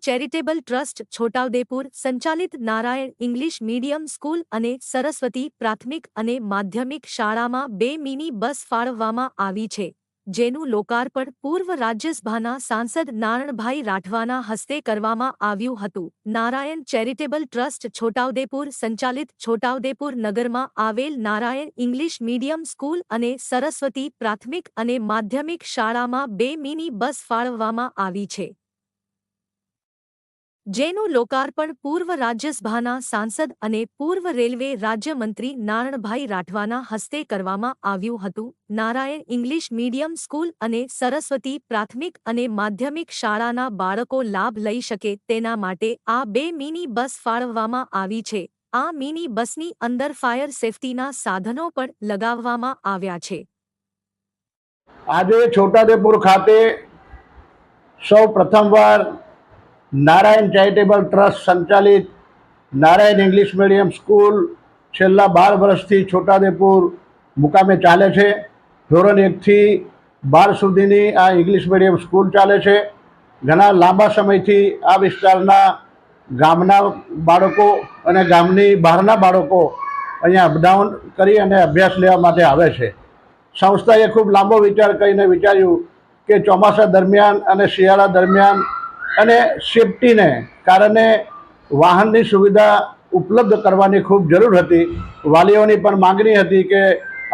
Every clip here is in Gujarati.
ચેરિટેબલ ટ્રસ્ટ, છોટાઉદેપુર, સંચાલિત નારાયણ ઇંગ્લિશ મીડિયમ સ્કૂલ અને સરસ્વતી પ્રાથમિક અને માધ્યમિક શાળામાં બે મિની બસ ફાળવવામાં આવી છે, જેનું લોકાર્પણ પૂર્વ રાજ્યસભાના સાંસદ નારણભાઈ રાઠવાના હસ્તે કરવામાં આવ્યું હતું. નારાયણ ચેરિટેબલ ટ્રસ્ટ, છોટાઉદેપુર, સંચાલિત છોટાઉદેપુર નગરમાં આવેલ નારાયણ ઇંગ્લિશ મીડિયમ સ્કૂલ અને સરસ્વતી પ્રાથમિક અને માધ્યમિક શાળામાં બે મિની બસ ફાળવવામાં આવી છે. જેનું લોકાર્પણ પૂર્વ રાજ્યસભાના સાંસદ અને પૂર્વ રેલવે રાજ્યમંત્રી નારણભાઈ રાઠવાના હસ્તે કરવામાં આવ્યું હતું. નારાયણ ઇંગ્લિશ મીડિયમ સ્કૂલ અને સરસ્વતી પ્રાથમિક અને માધ્યમિક શાળાના બાળકો લાભ લઈ શકે તેના માટે આ બે મિની બસ ફાળવવામાં આવી છે. આ મિની બસની અંદર ફાયર સેફટીના સાધનો પણ લગાવવામાં આવ્યા છે. આજે છોટાદેપુર ખાતે સૌ પ્રથમવાર નારાયણ ચેરિટેબલ ટ્રસ્ટ સંચાલિત નારાયણ ઇંગ્લિશ મીડિયમ સ્કૂલ છેલ્લા બાર વર્ષથી છોટાદેપુર મુકામે ચાલે છે. ધોરણ એકથી બાર સુધીની આ ઇંગ્લિશ મીડિયમ સ્કૂલ ચાલે છે. ઘણા લાંબા સમયથી આ વિસ્તારના ગામના બાળકો અને ગામની બહારના બાળકો અહીંયા અપડાઉન કરી અને અભ્યાસ લેવા માટે આવે છે. સંસ્થાએ ખૂબ લાંબો વિચાર કરીને વિચાર્યું કે ચોમાસા દરમિયાન અને શિયાળા દરમિયાન અને સેફટીને કારણે વાહનની સુવિધા ઉપલબ્ધ કરવાની ખૂબ જરૂર હતી. વાલીઓની પણ માગણી હતી કે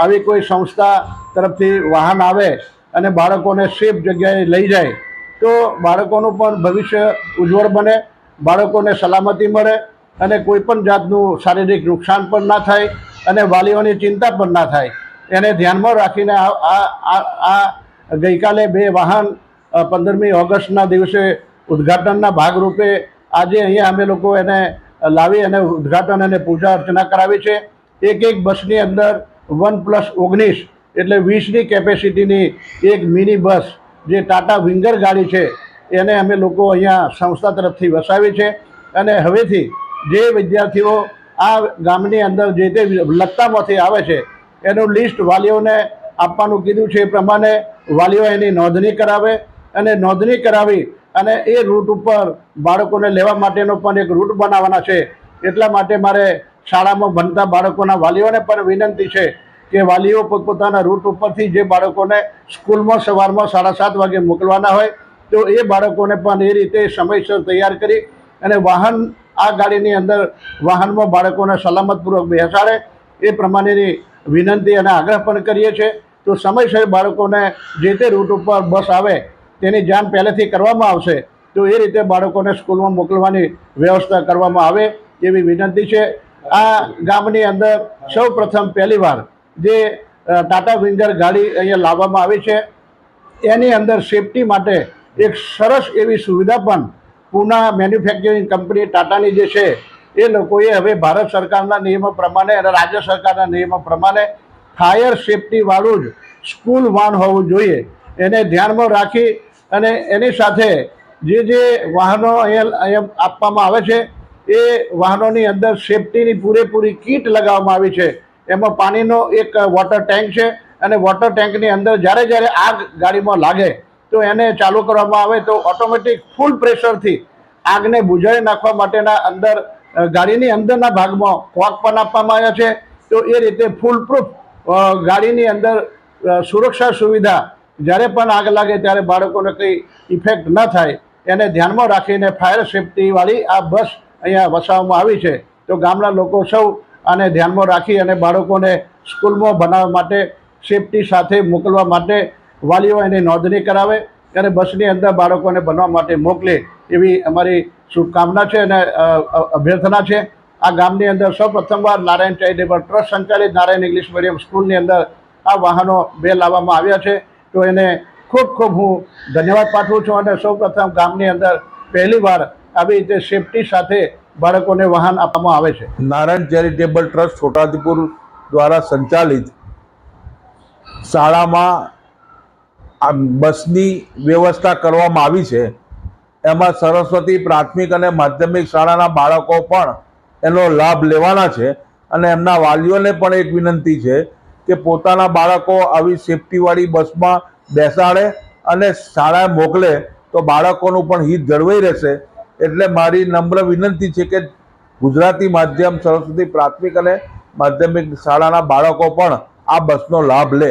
આવી કોઈ સંસ્થા તરફથી વાહન આવે અને બાળકોને સેફ જગ્યાએ લઈ જાય તો બાળકોનું પણ ભવિષ્ય ઉજ્જવળ બને, બાળકોને સલામતી મળે અને કોઈ પણ જાતનું શારીરિક નુકસાન પણ ના થાય અને વાલીઓની ચિંતા પણ ના થાય. એને ધ્યાનમાં રાખીને આ ગઈકાલે બે વાહન પંદરમી ઓગસ્ટના દિવસે ઉદ્ઘાટનના ભાગરૂપે આજે અહીંયા અમે લોકો એને લાવી અને ઉદ્ઘાટન અને પૂજા અર્ચના કરાવી છે. એક એક બસની અંદર વન પ્લસ ઓગણીસ એટલે વીસની કેપેસિટીની એક મિની બસ જે ટાટા વિંગર ગાડી છે એને અમે લોકો અહીંયા સંસ્થા તરફથી વસાવી છે. અને હવેથી જે વિદ્યાર્થીઓ આ ગામની અંદર જે તે લત્તામાંથી આવે છે એનું લિસ્ટ વાલીઓને આપવાનું કીધું છે એ પ્રમાણે વાલીઓ એની નોંધણી કરાવે અને નોંધણી કરાવી અને એ રૂટ ઉપર બાળકોને લેવા માટેનો પણ એક રૂટ બનાવવાના છે. એટલા માટે મારે શાળામાં ભણતા બાળકોના વાલીઓને પણ વિનંતી છે કે વાલીઓ પોતપોતાના રૂટ ઉપરથી જે બાળકોને સ્કૂલમાં સવારમાં સાડા સાત વાગે મોકલવાના હોય, તો એ બાળકોને પણ એ રીતે સમયસર તૈયાર કરી અને વાહન, આ ગાડીની અંદર વાહનમાં બાળકોને સલામતપૂર્વક બેસાડે, એ પ્રમાણેની વિનંતી અને આગ્રહ પણ કરીએ છીએ. તો સમયસર બાળકોને જે તે રૂટ ઉપર બસ આવે તેની જાણ પહેલેથી કરવામાં આવશે, તો એ રીતે બાળકોને સ્કૂલમાં મોકલવાની વ્યવસ્થા કરવામાં આવે એવી વિનંતી છે. આ ગામની અંદર સૌ પ્રથમ પહેલીવાર જે ટાટા વિંગર ગાડી અહીંયા લાવવામાં આવી છે. એની અંદર સેફટી માટે એક સરસ એવી સુવિધા પણ પૂના મેન્યુફેક્ચરિંગ કંપની ટાટાની જે છે, એ લોકોએ હવે ભારત સરકારના નિયમો પ્રમાણે અને રાજ્ય સરકારના નિયમો પ્રમાણે ફાયર સેફટીવાળું જ સ્કૂલ વાન હોવું જોઈએ. એને ધ્યાનમાં રાખી અને એની સાથે જે જે વાહનો અહીંયા આપવામાં આવે છે, એ વાહનોની અંદર સેફટીની પૂરેપૂરી કીટ લગાવવામાં આવી છે. એમાં પાણીનો એક વોટર ટેન્ક છે અને વોટર ટેન્કની અંદર જ્યારે જ્યારે આગ ગાડીમાં લાગે તો એને ચાલુ કરવામાં આવે તો ઓટોમેટિક ફૂલ પ્રેશરથી આગને બુઝાવી નાખવા માટેના અંદર ગાડીની અંદરના ભાગમાં કોક પણ આપવામાં આવ્યા છે. તો એ રીતે ફૂલ પ્રૂફ ગાડીની અંદર સુરક્ષા સુવિધા જ્યારે પણ આગ લાગે ત્યારે બાળકોને કંઈ ઇફેક્ટ ન થાય, એને ધ્યાનમાં રાખીને ફાયર સેફટીવાળી આ બસ અહીંયા વસાવવામાં આવી છે. તો ગામના લોકો સૌ આને ધ્યાનમાં રાખી અને બાળકોને સ્કૂલમાં બનાવવા માટે સેફટી સાથે મોકલવા માટે વાલીઓ એની નોંધણી કરાવે અને બસની અંદર બાળકોને બનવા માટે મોકલે એવી અમારી શુભકામના છે અને અભ્યર્થના છે. આ ગામની અંદર સૌ પ્રથમવાર નારાયણ ચેરિટેબલ ટ્રસ્ટ સંચાલિત નારાયણ ઇંગ્લિશ મીડિયમ સ્કૂલની અંદર આ વાહનો બે લાવવામાં આવ્યા છે. તો એને ખૂબ ખૂબ હું ધન્યવાદ પાઠવું છું અને સૌપ્રથમ ગામની અંદર પહેલીવાર આવી રીતે સેફટી સાથે બાળકોને વાહન આપવામાં આવે છે. નારાયણ ચેરિટેબલ ટ્રસ્ટ છોટાઉદેપુર દ્વારા સંચાલિત શાળામાં આ બસની વ્યવસ્થા કરવામાં આવી છે. એમાં સરસ્વતી પ્રાથમિક અને માધ્યમિક શાળાના બાળકો પણ એનો લાભ લેવાના છે અને એમના વાલીઓને પણ એક વિનંતી છે કે પોતાના બાળકો આવી સેફટીવાળી બસમાં બેસાડે અને શાળાએ મોકલે તો બાળકોનું પણ હિત જળવાઈ રહેશે. એટલે મારી નમ્ર વિનંતી છે કે ગુજરાતી માધ્યમ સરસ્વતી પ્રાથમિક અને માધ્યમિક શાળાના બાળકો પણ આ બસનો લાભ લે.